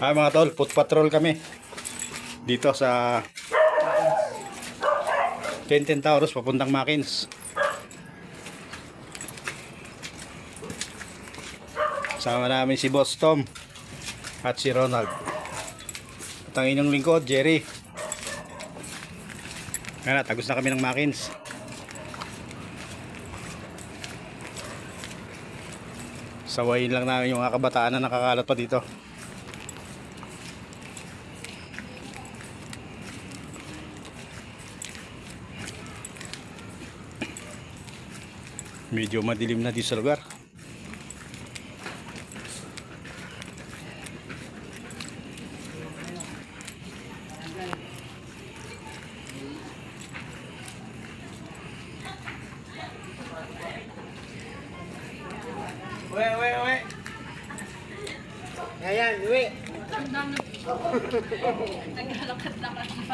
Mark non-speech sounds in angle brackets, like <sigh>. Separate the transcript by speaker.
Speaker 1: Ah mga tol, foot patrol kami. Dito sa Tenten Taurus papuntang Makins. Sama namin si Boss Tom at si Ronald. At ang inyong lingkod, Jerry. Kaya na, tagos na kami ng Makins. Sawayin lang namin yung mga kabataan na nakakalat pa dito. Medyo madilim na dito sa lugar.
Speaker 2: Uwe, uwe, uwe. Ayan, uwi. <laughs>